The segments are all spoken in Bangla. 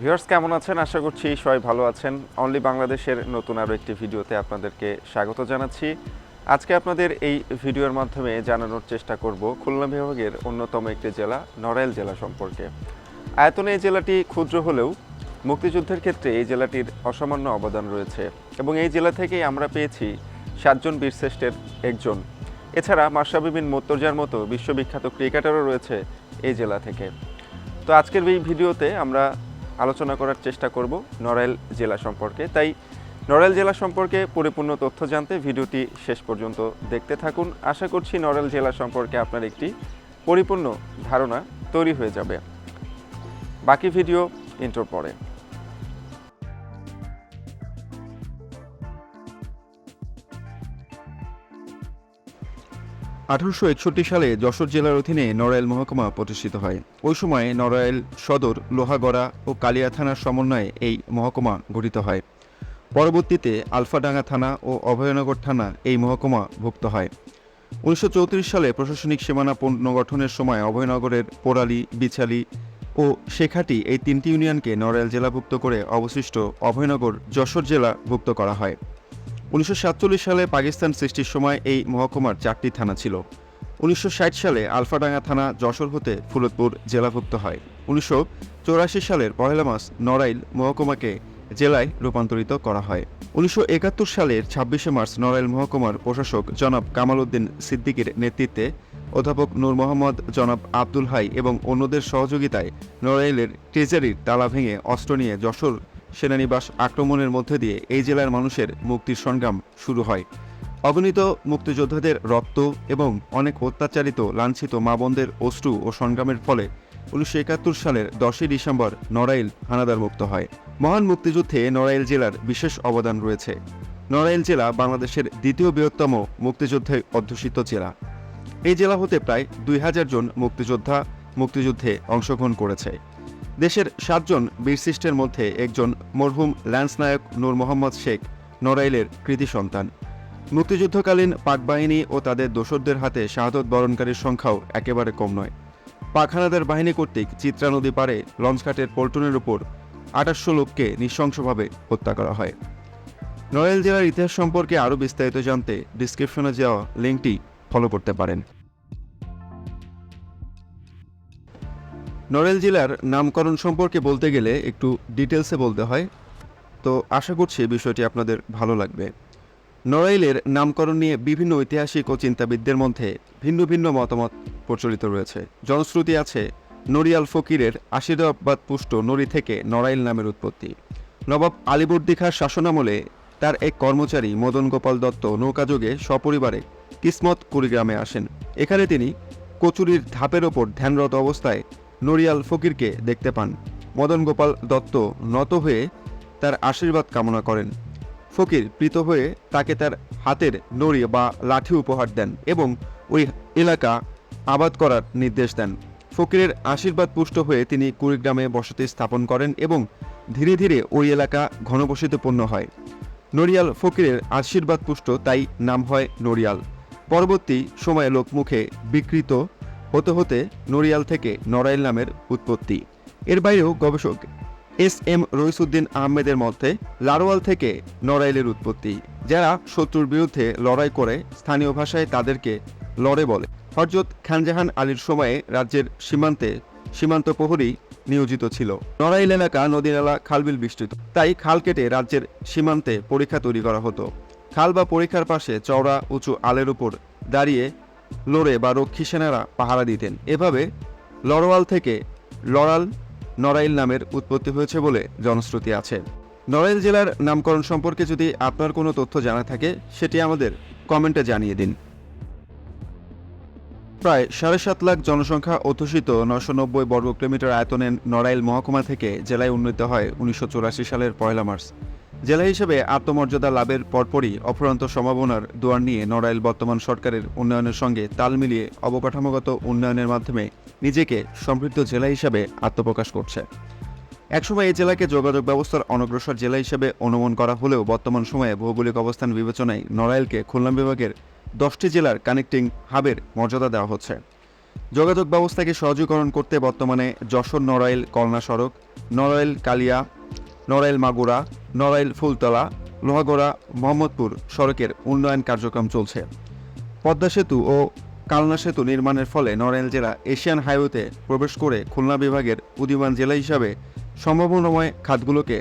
ভিউয়ার্স কেমন আছেন? আশা করছি সবাই ভালো আছেন। অনলি বাংলাদেশের নতুন আরও একটি ভিডিওতে আপনাদেরকে স্বাগত জানাচ্ছি। আজকে আপনাদের এই ভিডিওর মাধ্যমে জানানোর চেষ্টা করব খুলনা বিভাগের অন্যতম একটি জেলা, নড়াইল জেলা সম্পর্কে। আয়তনে এই জেলাটি ক্ষুদ্র হলেও মুক্তিযুদ্ধের ক্ষেত্রে এই জেলাটির অসামান্য অবদান রয়েছে এবং এই জেলা থেকেই আমরা পেয়েছি সাতজন বীরশ্রেষ্ঠের একজন। এছাড়া মার্শা বিবিন মোত্তরজার মতো বিশ্ববিখ্যাত ক্রিকেটারও রয়েছে এই জেলা থেকে। তো আজকের এই ভিডিওতে আমরা আলোচনা করার চেষ্টা করব নড়াইল জেলা সম্পর্কে। তাই নড়াইল জেলা সম্পর্কে পরিপূর্ণ তথ্য জানতে ভিডিওটি শেষ পর্যন্ত দেখতে থাকুন। আশা করছি নড়াইল জেলা সম্পর্কে আপনার একটি পরিপূর্ণ ধারণা তৈরি হয়ে যাবে। বাকি ভিডিও ইন্টোর পরে। আঠারোশো একষট্টি সালে যশোর জেলার অধীনে নড়াইল মহকুমা প্রতিষ্ঠিত হয়। ওই সময়ে নড়াইল সদর, লোহাগড়া ও কালিয়া থানার সমন্বয়ে এই মহকুমা গঠিত হয়। পরবর্তীতে আলফাডাঙ্গা থানা ও অভয়নগর থানা এই মহকুমা ভুক্ত হয়। উনিশশো চৌত্রিশ সালে প্রশাসনিক সীমানা পুনর্গঠনের সময় অভয়নগরের পোড়ালি, বিছালি ও শেখাটি এই তিনটি ইউনিয়নকে নড়াইল জেলাভুক্ত করে অবশিষ্ট অভয়নগর, যশোর জেলা ভুক্ত করা হয়। উনিশশো সাতচল্লিশ সালে পাকিস্তান সৃষ্টির সময় এই মহকুমার চারটি থানা ছিল। উনিশশো ষাট সালে আলফাডাঙ্গা থানা যশোর হতে ফুলতপুর জেলাভুক্ত হয়। উনিশশো চুরাশি সালের পহেলা মাস নড়াইল মহকুমাকে জেলায় রূপান্তরিত করা হয়। উনিশশো একাত্তর সালের ছাব্বিশে মার্চ নড়াইল মহকুমার প্রশাসক জনাব কামাল উদ্দিন সিদ্দিকীর নেতৃত্বে অধ্যাপক নূর মোহাম্মদ, জনাব আব্দুল হাই এবং অন্যদের সহযোগিতায় নড়াইলের ট্রেজারির তালা ভেঙে অস্ত্র নিয়ে যশোর সেনানিবাস আক্রমণের মধ্যে দিয়ে এই জেলার মানুষের মুক্তির সংগ্রাম শুরু হয়। অগণিত মুক্তিযোদ্ধাদের রক্ত এবং অনেক অত্যাচারিত, লাঞ্ছিত মা বোনদের অশ্রু ও সংগ্রামের ফলে উনিশশো একাত্তর সালের দশই ডিসেম্বর নড়াইল হানাদার মুক্ত হয়। মহান মুক্তিযুদ্ধে নড়াইল জেলার বিশেষ অবদান রয়েছে। নড়াইল জেলা বাংলাদেশের দ্বিতীয় বৃহত্তম মুক্তিযুদ্ধে অধ্যুষিত জেলা। এই জেলা হতে প্রায় দুই হাজার জন মুক্তিযোদ্ধা মুক্তিযুদ্ধে অংশগ্রহণ করেছে। দেশের সাতজন বীরশ্রেষ্ঠের মধ্যে একজন মরহুম ল্যান্স নায়ক নূর মোহাম্মদ শেখ নড়াইলের কৃতি সন্তান। মুক্তিযুদ্ধকালীন পাক বাহিনী ও তাদের দোসরদের হাতে শাহাদত বরণকারীর সংখ্যাও একেবারে কম নয়। পাক হানাদার বাহিনী কর্তৃক চিত্রা নদী পারে লঞ্চঘাটের পল্টনের উপর আঠাশশো লোককে নৃশংসভাবে হত্যা করা হয়। নড়াইল জেলার ইতিহাস সম্পর্কে আরও বিস্তারিত জানতে ডিসক্রিপশনে যাওয়া লিঙ্কটি ফলো করতে পারেন। নড়াইল জেলার নামকরণ সম্পর্কে বলতে গেলে একটু ডিটেলসে বলতে হয়। তো আশা করছি বিষয়টি আপনাদের ভালো লাগবে। নড়াইলের নামকরণ নিয়ে বিভিন্ন ঐতিহাসিক ও চিন্তাবিদদের মধ্যে ভিন্ন ভিন্ন মতামত প্রচলিত রয়েছে। জনশ্রুতি আছে, নড়িয়াল ফকিরের আশীর্বাদ পুষ্ট নড়ি থেকে নড়াইল নামের উৎপত্তি। নবাব আলিবর্দি খাঁর শাসনামলে তার এক কর্মচারী মদন গোপাল দত্ত নৌকাযোগে সপরিবারে কিসমত কুড়িগ্রামে আসেন। এখানে তিনি কচুরির ধাপের ওপর ধ্যানরত অবস্থায় নড়িয়াল ফকিরকে দেখতে পান। মদন গোপাল দত্ত নত হয়ে তার আশীর্বাদ কামনা করেন। ফকির প্রীত হয়ে তাকে তার হাতের নড়ি বা লাঠি উপহার দেন এবং ওই এলাকা আবাদ করার নির্দেশ দেন। ফকিরের আশীর্বাদ পুষ্ট হয়ে তিনি কুড়িগ্রামে বসতি স্থাপন করেন এবং ধীরে ধীরে ওই এলাকা ঘনবসতিপূর্ণ হয়। নড়িয়াল ফকিরের আশীর্বাদ পুষ্ট তাই নাম হয় নড়িয়াল। পরবর্তী সময়ে লোকমুখে বিকৃত হতে হতে নড়িয়াল থেকে নড়াইল নামের উৎপত্তি। এর বাইরেও গবেষক এস এম রইসুদ্দিন আহমেদের মধ্যে লারোয়াল থেকে নড়াইলের উৎপত্তি, যারা শত্রুর বিরুদ্ধে লড়াই করে স্থানীয় ভাষায় তাদেরকে লড়ে বলে। হরজত খানজাহান আলীর সময়ে রাজ্যের সীমান্তে সীমান্ত প্রহরী নিয়োজিত ছিল। নড়াইল এলাকা নদী নালা খালবিল বিস্তৃত, তাই খাল কেটে রাজ্যের সীমান্তে পরীক্ষা তৈরি করা হতো। খাল বা পরীক্ষার পাশে চওড়া উঁচু আলের উপর দাঁড়িয়ে লড়ে বা রক্ষী সেনারা পাহারা দিতেন। এভাবে লড়ওয়াল থেকে লড়াল নড়াইল নামের উৎপত্তি হয়েছে বলে জনশ্রুতি আছে। নড়াইল জেলার নামকরণ সম্পর্কে যদি আপনার কোনো তথ্য জানা থাকে, সেটি আমাদের কমেন্টে জানিয়ে দিন। প্রায় সাড়ে সাত লাখ জনসংখ্যা অধ্যুষিত নশো নব্বই বর্গ কিলোমিটার আয়তনের নড়াইল মহকুমা থেকে জেলায় উন্নীত হয় উনিশশো চুরাশি সালের পয়লা মার্চ। জেলা হিসেবে আত্মমর্যাদা লাভের পরপরই অফুরন্ত সম্ভাবনার দুয়ার নিয়ে নড়াইল বর্তমান সরকারের উন্নয়নের সঙ্গে তাল মিলিয়ে অবকাঠামোগত উন্নয়নের মাধ্যমে নিজেকে সমৃদ্ধ জেলা হিসাবে আত্মপ্রকাশ করছে। একসময় এই জেলাকে যোগাযোগ ব্যবস্থার অনগ্রসর জেলা হিসেবে অনুমান করা হলেও বর্তমান সময়ে ভৌগোলিক অবস্থান বিবেচনায় নড়াইলকে খুলনা বিভাগের দশটি জেলার কানেক্টিং হাবের মর্যাদা দেওয়া হচ্ছে। যোগাযোগ ব্যবস্থাকে সহজীকরণ করতে বর্তমানে যশোর, নড়াইল, কলনা সড়ক, নড়াইল, কালিয়া নড়াইল মাগুরা, নড়াইল ফুলতলা, লোহাগড়া, মোহাম্মদপুর সড়কের উন্নয়ন কার্যক্রম চলছে। পদ্মা সেতু ও কালনা সেতু নির্মাণের ফলে নড়াইল জেলা এশিয়ান হাইওয়েতে প্রবেশ করে খুলনা বিভাগের উদীয়মান জেলা হিসাবে সম্ভাবনাময় খাতগুলোকে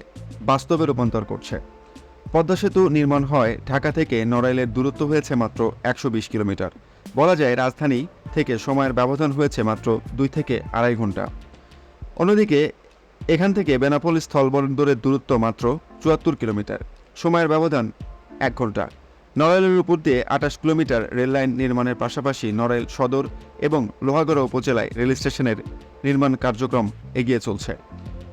বাস্তবে রূপান্তর করছে। পদ্মা সেতু নির্মাণ হয় ঢাকা থেকে নড়াইলের দূরত্ব হয়েছে মাত্র একশো বিশ কিলোমিটার। বলা যায় রাজধানী থেকে সময়ের ব্যবধান হয়েছে মাত্র দুই থেকে আড়াই ঘণ্টা। অন্যদিকে এখান থেকে বেনাপোল স্থলবন্দরের দূরত্ব মাত্র চুয়াত্তর কিলোমিটার। সময়ের ব্যবধান এক ঘণ্টা। নড়াইলের উপর দিয়ে আঠাশ কিলোমিটার রেললাইন নির্মাণের পাশাপাশি নড়াইল সদর এবং লোহাগড়া উপজেলায় রেল স্টেশনের নির্মাণ কার্যক্রম এগিয়ে চলছে।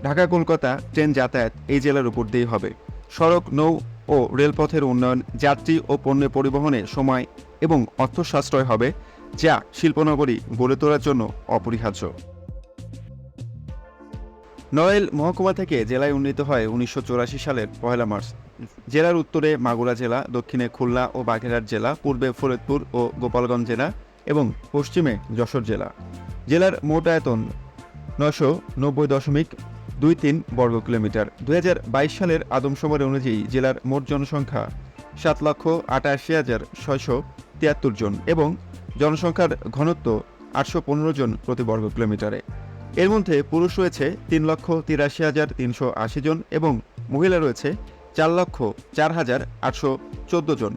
ঢাকা, কলকাতা ট্রেন যাতায়াত এই জেলার উপর দিয়েই হবে। সড়ক, নৌ ও রেলপথের উন্নয়ন, যাত্রী ও পণ্য পরিবহনে সময় এবং অর্থ সাশ্রয় হবে, যা শিল্পনগরী গড়ে তোলার জন্য অপরিহার্য। নড়াইল মহকুমা থেকে জেলায় উন্নীত হয় উনিশশো সালের পয়লা মার্চ। জেলার উত্তরে মাগুরা জেলা, দক্ষিণে খুলনা ও বাগেরহাট জেলা, পূর্বে ফরিদপুর ও গোপালগঞ্জ জেলা এবং পশ্চিমে যশোর জেলা। জেলার মোট আয়তন নশো নব্বই দশমিক দুই তিন বর্গ কিলোমিটার। দু হাজার বাইশ সালের আদমশুমারি অনুযায়ী জেলার মোট জনসংখ্যা সাত লক্ষ আটাশি হাজার ছয়শো তিয়াত্তর জন এবং জনসংখ্যার ঘনত্ব আটশো পনেরো জন প্রতি বর্গ কিলোমিটারে। এর মধ্যে পুরুষ রয়েছে তিন লক্ষ তিরাশি হাজার তিনশো আশি জন এবং মহিলা রয়েছে চার লক্ষ চার হাজার আটশো চোদ্দ জন।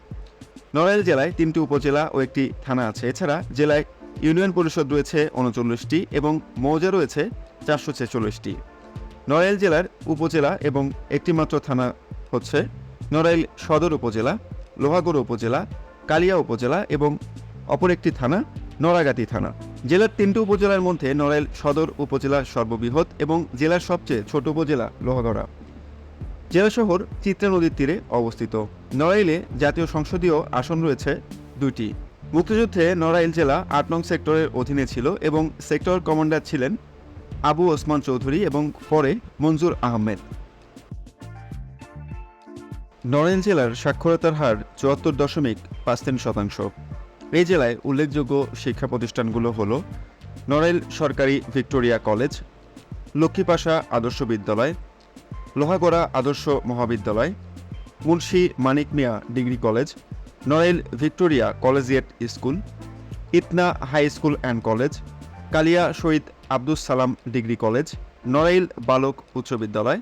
নড়াইল জেলায় তিনটি উপজেলা ও একটি থানা আছে। এছাড়া জেলায় ইউনিয়ন পরিষদ রয়েছে উনচল্লিশটি এবং মৌজা রয়েছে চারশো ছেচল্লিশটি। নড়াইল জেলার উপজেলা এবং একটি মাত্র থানা হচ্ছে নড়াইল সদর উপজেলা, লোহাগড় উপজেলা, কালিয়া উপজেলা এবং অপর একটি থানা নড়াগাতি থানা। জেলার তিনটি উপজেলার মধ্যে নড়াইল সদর উপজেলা সর্ববৃহৎ এবং জেলার সবচেয়ে ছোট উপজেলা লোহাগড়া। জেলা শহর চিত্রা নদীর তীরে অবস্থিত। নড়াইলে জাতীয় সংসদীয় আসন রয়েছে দুইটি। মুক্তিযুদ্ধে নড়াইল জেলা আট নং সেক্টরের অধীনে ছিল এবং সেক্টর কমান্ডার ছিলেন আবু ওসমান চৌধুরী এবং পরে মঞ্জুর আহমেদ। নড়াইল জেলার সাক্ষরতার হার চুয়াত্তর দশমিক পাঁচ তিন শতাংশ। এই জেলায় উল্লেখযোগ্য শিক্ষা প্রতিষ্ঠানগুলো হল নড়াইল সরকারি Victoria college, Lakshmipasha Adarsha Bidyalay, Lohagara Adarsha Mohabidyalay, Munshi Manik Mia degree college, Narail Victoria collegiate school, Itna high school and college, Kalia Shahid Abdus Salam degree college, Narail বালক উচ্চ বিদ্যালয়,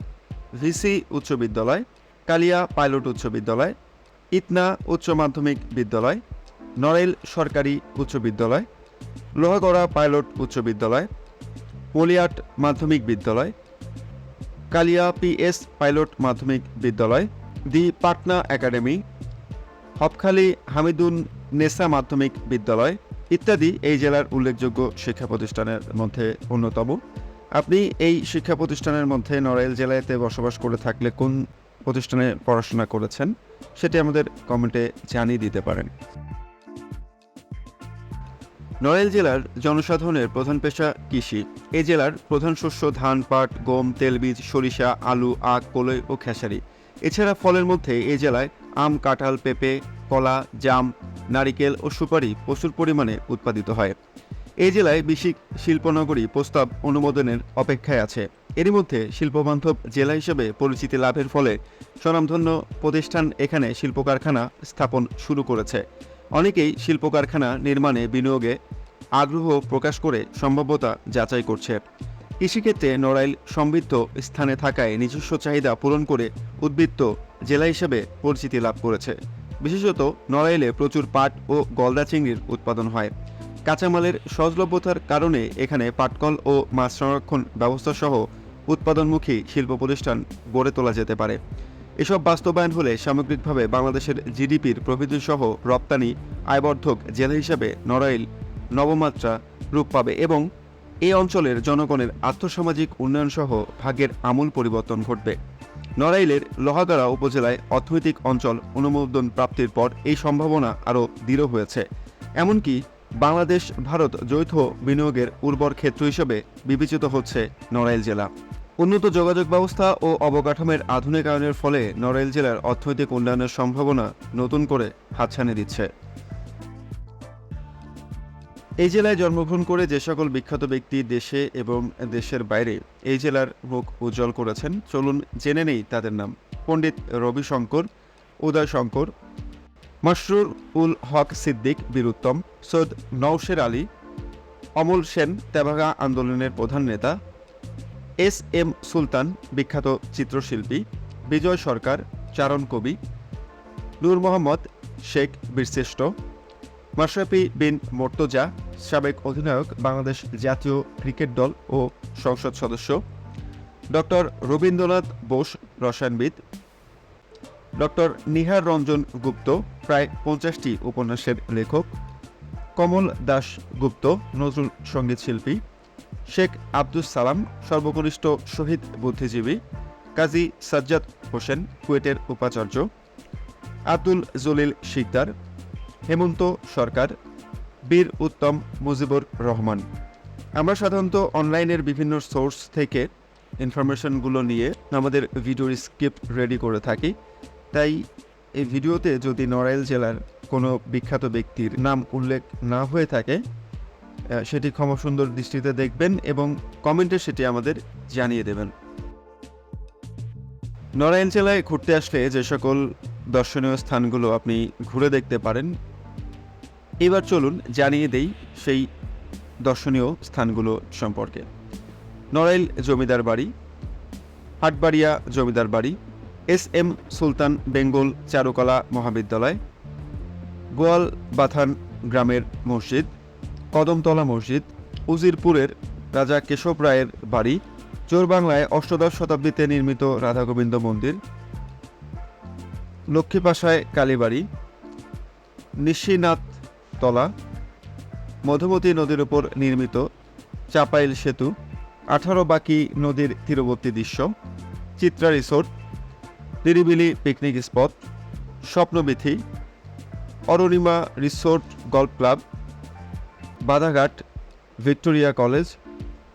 ভিসি উচ্চ বিদ্যালয়, কালিয়া পাইলট উচ্চ বিদ্যালয়, ইতনা উচ্চ মাধ্যমিক বিদ্যালয় নড়াইল সরকারি উচ্চ বিদ্যালয়, লোহাগড়া পাইলট উচ্চ বিদ্যালয় পলিয়াট মাধ্যমিক বিদ্যালয়, কালিয়া পিএস পাইলট মাধ্যমিক বিদ্যালয়, দি পাটনা একাডেমি হপখালী হামিদুন নেসা মাধ্যমিক বিদ্যালয় ইত্যাদি এই জেলার উল্লেখযোগ্য শিক্ষা প্রতিষ্ঠানের মধ্যে অন্যতম। আপনি এই শিক্ষা প্রতিষ্ঠানের মধ্যে নড়াইল জেলাতে বসবাস করে থাকলে কোন প্রতিষ্ঠানে পড়াশোনা করেছেন, সেটি আমাদের কমেন্টে জানিয়ে দিতে পারেন। নড়াইল জেলার জনসাধারণের প্রধান পেশা কৃষি। এই জেলার প্রধান শস্য ধান, পাট, গম তেলবীজ সরিষা, আলু, আখ, কলই ও খেসারি। এছাড়া ফলের মধ্যে এই জেলায় আম, কাঁঠাল, পেঁপে, কলা, জাম, নারিকেল ও সুপারি প্রচুর পরিমাণে উৎপাদিত হয়। এই জেলায় বিশিক শিল্পনগরী প্রস্তাব অনুমোদনের অপেক্ষায় আছে। এরই মধ্যে শিল্পবান্ধব জেলা হিসেবে পরিচিতি লাভের ফলে স্বনামধন্য প্রতিষ্ঠান এখানে শিল্প কারখানা স্থাপন শুরু করেছে। অনেকেই শিল্প কারখানা নির্মাণে বিনিয়োগে আগ্রহ প্রকাশ করে সম্ভাব্যতা যাচাই করছে। কৃষিক্ষেত্রে নড়াইল সমৃদ্ধ স্থানে থাকায় নিজস্ব চাহিদা পূরণ করে উদ্বৃত্ত জেলা হিসেবে পরিচিতি লাভ করেছে। বিশেষত নড়াইলে প্রচুর পাট ও গলদা চিংড়ির উৎপাদন হয়। কাঁচামালের সহজলভ্যতার কারণে এখানে পাটকল ও মাছ সংরক্ষণ ব্যবস্থা সহ উৎপাদনমুখী শিল্প প্রতিষ্ঠান গড়ে তোলা যেতে পারে। এসব বাস্তবায়ন হলে সামগ্রিকভাবে বাংলাদেশের জিডিপির প্রবৃদ্ধি সহ রপ্তানি, আয়বর্ধক জেলা হিসাবে নড়াইল, নবমাত্রা রূপ পাবে এবং এই অঞ্চলের জনগণের আর্থসামাজিক উন্নয়ন সহ ভাগ্যের আমূল পরিবর্তন ঘটবে। নড়াইলের লোহাগাড়া উপজেলায় অর্থনৈতিক অঞ্চল অনুমোদন প্রাপ্তির পর এই সম্ভাবনা আরও দৃঢ় হয়েছে। এমনকি বাংলাদেশ ভারত যৌথ বিনিয়োগের উর্বর ক্ষেত্র হিসেবে বিবেচিত হচ্ছে নড়াইল জেলা। উন্নত যোগাযোগ ব্যবস্থা ও অবকাঠামোর আধুনিকায়নের ফলে নড়াইল জেলার অর্থনৈতিক উন্নয়নের সম্ভাবনা নতুন করে হাতছানি দিচ্ছে। এই জেলায় জন্মগ্রহণ করে যে সকল বিখ্যাত ব্যক্তি দেশে এবং দেশের বাইরে এই জেলার মুখ উজ্জ্বল করেছেন। চলুন জেনে নেই তাদের নাম। পণ্ডিত রবিশঙ্কর উদয় শঙ্কর মশরুর উল হক সিদ্দিক বীরুত্তম, সৈয়দ নওশের আলী, অমল সেন তেভাগা আন্দোলনের প্রধান নেতা এস এম সুলতান, বিখ্যাত চিত্রশিল্পী, বিজয় সরকার, চারণ কবি, নূর মোহাম্মদ, শেখ বীরশ্রেষ্ঠ, মাশরাফি বিন মোর্তজা, সাবেক অধিনায়ক, বাংলাদেশ জাতীয় ক্রিকেট দল ও সংসদ সদস্য, ডক্টর রবীন্দ্রনাথ বোস, রসায়নবিদ, ডক্টর নিহার রঞ্জন গুপ্ত, প্রায় পঞ্চাশটি উপন্যাসের লেখক, কমল দাস গুপ্ত, নজরুল সংগীত শিল্পী শেখ আব্দুস সালাম, সর্বকনিষ্ঠ শহীদ বুদ্ধিজীবী কাজী সাজ্জাদ হোসেন, কুয়েটের উপাচার্য আব্দুল জলিল শিকদার, হেমন্ত সরকার, বীর উত্তম মুজিবুর রহমান। আমরা সাধারণত অনলাইনের বিভিন্ন সোর্স থেকে ইনফরমেশনগুলো নিয়ে আমাদের ভিডিওর স্ক্রিপ্ট রেডি করে থাকি। তাই এই ভিডিওতে যদি নড়াইল জেলার কোনো বিখ্যাত ব্যক্তির নাম উল্লেখ না হয়ে থাকে সেটি ক্ষমা সুন্দর দৃষ্টিতে দেখবেন এবং কমেন্টে সেটি আমাদের জানিয়ে দেবেন। নড়াইল জেলায় ঘুরতে আসলে যে সকল দর্শনীয় স্থানগুলো আপনি ঘুরে দেখতে পারেন, এবার চলুন জানিয়ে দেই সেই দর্শনীয় স্থানগুলো সম্পর্কে। নড়াইল জমিদার বাড়ি, Hatbaria Zamindar Bari, S M Sultan Bengal Charukala Mohabidyalay Goal Bathan গ্রামের মসজিদ কদমতলা মসজিদ, উজিরপুরের রাজা কেশব রায়ের বাড়ি, চোরবাংলায় অষ্টদশ শতাব্দীতে নির্মিত রাধা গোবিন্দ মন্দির, লক্ষ্মীপাশায় কালীবাড়ি নিশিনাথ তলা মধুমতি নদীর উপর নির্মিত চাপাইল সেতু, আঠারো বাকি নদীর তীরবর্তী দৃশ্য, Chitra resort, Niribili picnic spot Swapnabithi Arunima resort golf club Badhaghat, Victoria college,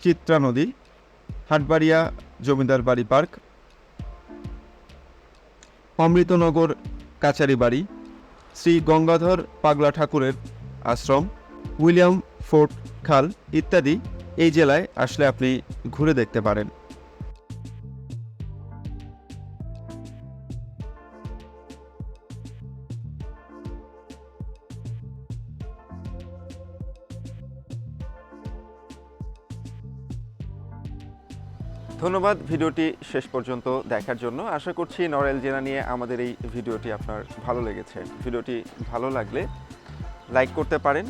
Chitra নদী, হাটবাড়িয়া জমিদার বাড়ি পার্ক, অমৃতনগর কাচারি বাড়ি, শ্রী গঙ্গাধর পাগলা ঠাকুরের আশ্রম, উইলিয়াম ফোর্ট খাল ইত্যাদি এই জেলায় আসলে আপনি ঘুরে দেখতে পারেন। ধন্যবাদ, ভিডিওটি শেষ পর্যন্ত দেখার জন্য। আশা করছি নরেল জেলা নিয়ে আমাদের এই ভিডিওটি আপনার ভালো লেগেছে। ভিডিওটি ভালো লাগলে লাইক করতে পারেন।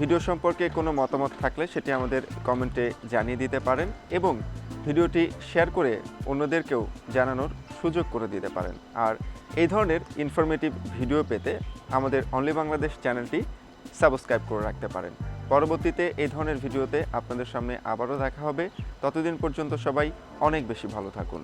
ভিডিও সম্পর্কে কোনো মতামত থাকলে সেটি আমাদের কমেন্টে জানিয়ে দিতে পারেন এবং ভিডিওটি শেয়ার করে অন্যদেরকেও জানানোর সুযোগ করে দিতে পারেন। আর এই ধরনের ইনফরমেটিভ ভিডিও পেতে আমাদের অনলি বাংলাদেশ চ্যানেলটি সাবস্ক্রাইব করে রাখতে পারেন। পরবর্তীতে এই ধরনের ভিডিওতে আপনাদের সামনে আবারও দেখা হবে। ততদিন পর্যন্ত সবাই অনেক বেশি ভালো থাকুন।